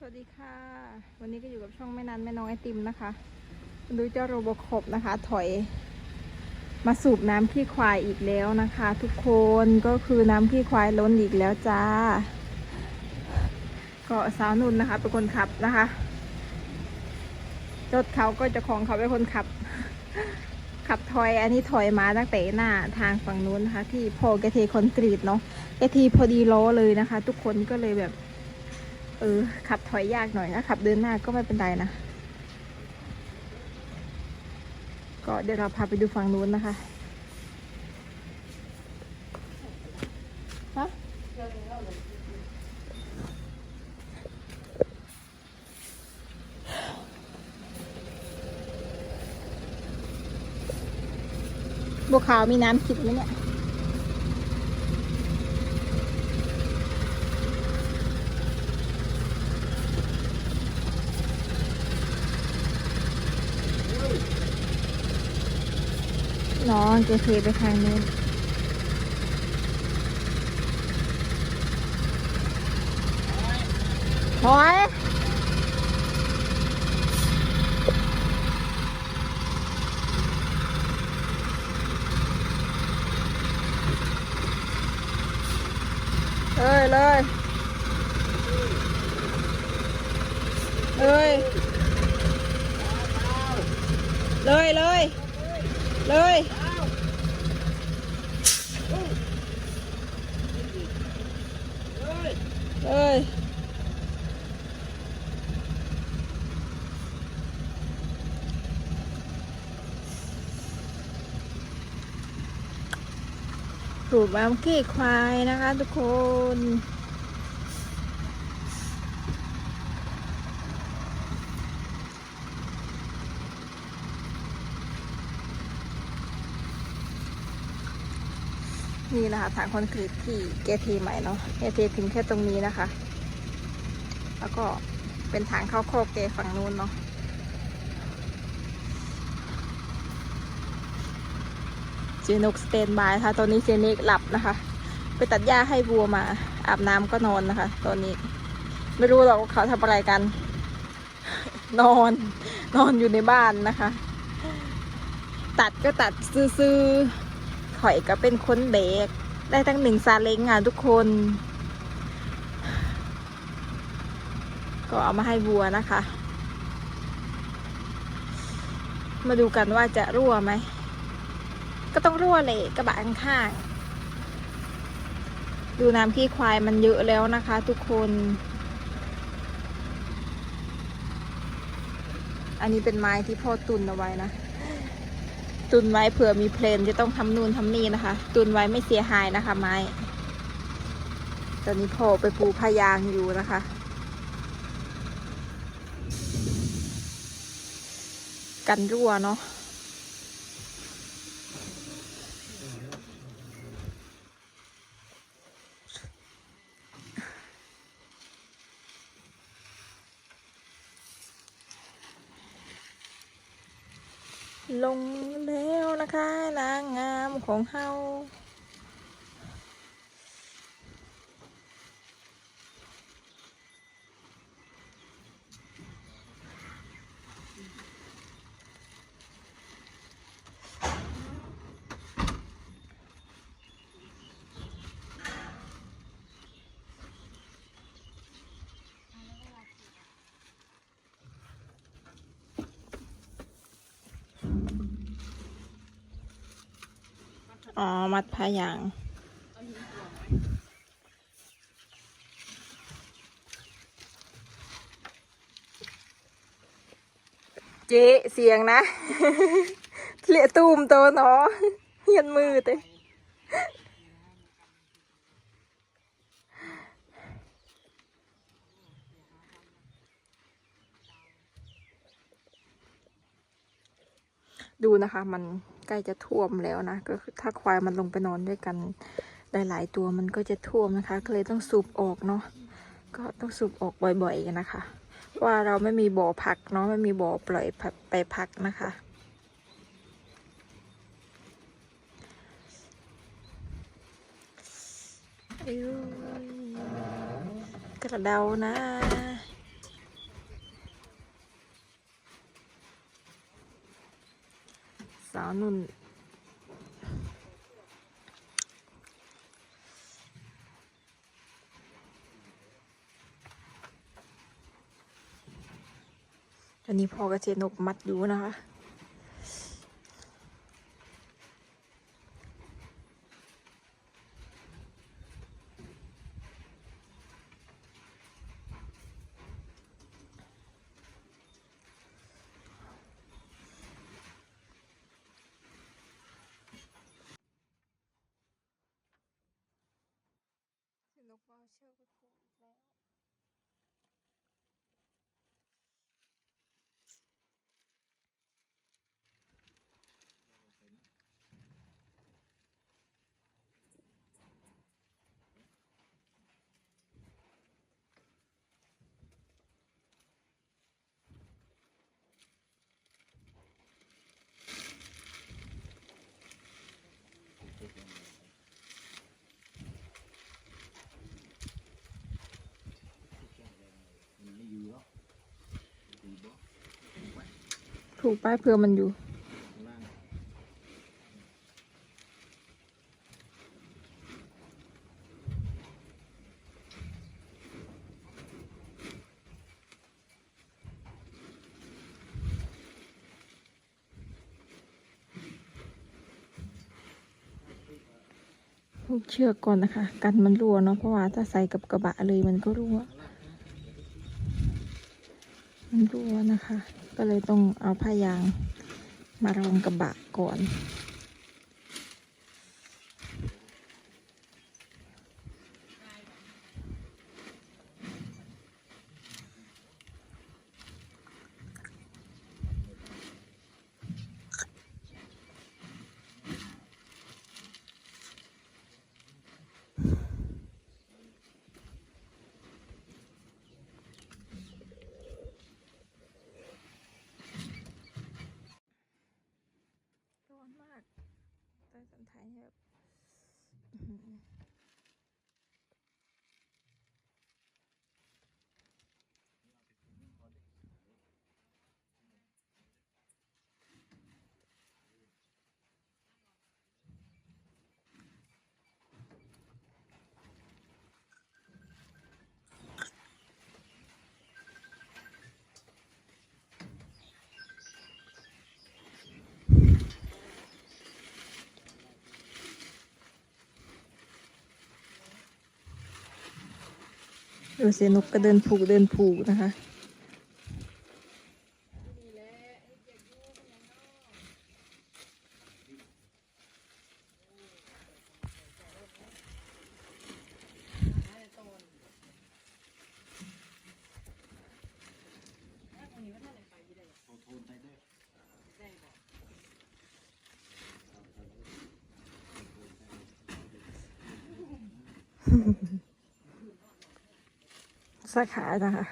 สวัสดีค่ะ วันนี้ก็อยู่กับช่องแม่นันแม่น้องไอติมนะคะ ดูเจ้าโรบคบนะคะ ถอยมาสูบน้ำขี้ควายอีกแล้วนะคะ ทุกคนก็คือน้ำขี้ควายล้นอีกแล้วจ้าก็สาวนุ่นนะคะ เป็นคนขับนะคะรถเขาก็จะของเขาเป็นคนขับ ขับถอย อันนี้ถอยมาตั้งแต่หน้าทางฝั่งนู้นนะคะ ที่พอแกเทคอนกรีตเนาะแกทีพอดีล้อเลยนะคะ ทุกคนก็เลยแบบ เออ ขับถอยยากหน่อยนะขับเดินหน้าก็ไม่เป็นไรนะ ก็เดี๋ยวเราพาไปดูฝั่งนู้นนะคะฮะบัวขาวมีน้ำคิดไหมเนี่ย น้องจะเทไปทางนู้นถอยเลยเลยเลย เลยเลยเลยเลยสูบน้ำขี้ควายนะคะทุกคน นี่นะคะทางคอนกรีตที่แกเทใหม่เนาะแกเทถึงแค่ตรงนี้นะคะ แล้วก็เป็นทางเข้าโคกเกฝั่งนู้นเนาะเจนกสเตนบายค่ะ ตอนนี้เจเนกหลับนะคะ ไปตัดหญ้าให้วัวมา อาบน้ำก็นอนนะคะ ตอนนี้ ไม่รู้หรอกเขาทำอะไรกัน นอน นอนอยู่ในบ้านนะคะ ตัดก็ตัดซื่อๆ ข่อยก็เป็นคนเบรกได้ตั้งหนึ่งซาเล้งอะทุกคน ก็เอามาให้วัวนะคะ มาดูกันว่าจะรั่วไหม ก็ต้องรั่วเลยกระบะข้างๆดูน้ำขี้ควายมันเยอะแล้วนะคะ ทุกคน อันนี้เป็นไม้ที่พ่อตุนเอาไว้นะ ตุนไว้เผื่อมีเพลนจะต้องทำนู่นทำนี่นะคะ ตุนไว้ไม่เสียหายนะคะ ไม้ ตอนนี้พ่อไปปูพยางอยู่นะคะ กันรั่วเนาะ ลง แคะนางงามของเฮา อ๋อ มัดพายาง เจ๊เสียงนะเละตูมโตเนาะเฮียนมือเต้ดูนะคะ มัน ใกล้จะท่วมแล้วนะก็คือถ้าควายมันลงไปนอนด้วยกันหลายๆตัวมันก็จะท่วมนะคะก็เลยต้องสูบออกเนาะก็ต้องสูบออกบ่อยๆกันนะคะ ว่าเราไม่มีบ่อพักเนาะไม่มีบ่อปล่อยไปพักนะคะอิ๊วกระเดานะาวนุ่น อันนี้พ่อกระเจนกมัดอยู่นะคะ นกว่าเชือกไปผูกอีกแล้ว มันไม่อยู่แล้วอยู่บ่ไว้ ผูกป้ายเพื่อมันอยู่ เชือกก่อนนะคะ กันมันรั่วเนาะเพราะว่าถ้าใส่กับกระบะเลยมันก็รั่ว มันรั่วนะคะ ก็เลยต้องเอาผ้ายางมารองกระบะก่อน ร้อนมากใต้สันไทยแบบอื้อหือ ดูเสียนกก็เดินผูกเดินผูกนะคะโทรโทรไปด้วย สาขานะคะ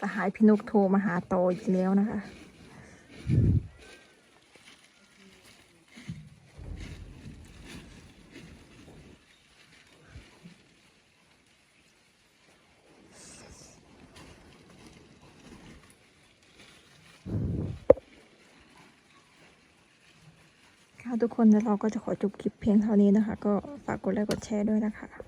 สหายพี่นกโทรมาหาโตอีกแล้วนะคะ ค่ะทุกคนแล้วเราก็จะขอจบคลิปเพียงเท่านี้นะคะ ก็ฝากกดไลค์กดแชร์ด้วยนะคะ